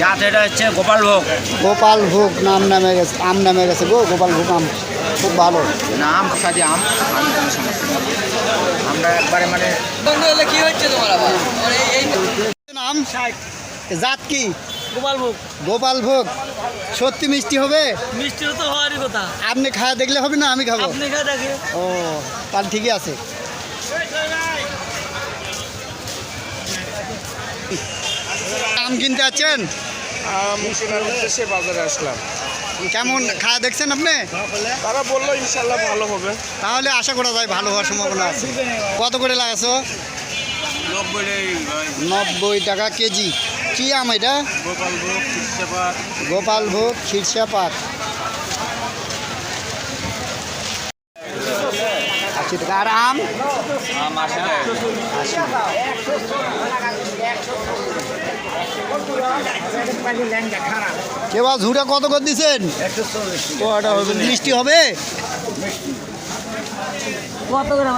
জাত এটা হচ্ছে গোপালভোগ গোপাল ভোগ নাম নামে গেছে আম নামে গেছে গো গোপাল ভোগ আম খুব ভালো। নাম সাজি আম আম কোনো সমস্যা নেই। আমরা একবারে মানে কি হচ্ছে তোমার আবার? এই নাম? জাত কি? গোপাল ভোগ। গোপাল ভোগ। সত্যি মিষ্টি হবে? মিষ্টি তো হওয়ারই কথা। আপনি খাওয়া দেখলে হবে না আমি খাব। আপনি খা দেখে। ও তাহলে ঠিকই আছে। আম কিনতে আছেন আম কেনার উদ্দেশ্যে বাজারে আসলাম। কেমন খাওয়া দেখছেন আপনি? তারা বলল ইনশাল্লাহ ভালো হবে। তাহলে আশা করা যায় ভালো হওয়ার সম্ভাবনা আছে। কত করে লাগাছো? নব্বই টাকা কেজি। কি আম এটা? গোপালভোগ খিরসাপাত গোপাল ভোগ খিরসা পাক আর আম কেবা ঝুড়া কত করে দিচ্ছেন মিষ্টি হবে? কত করে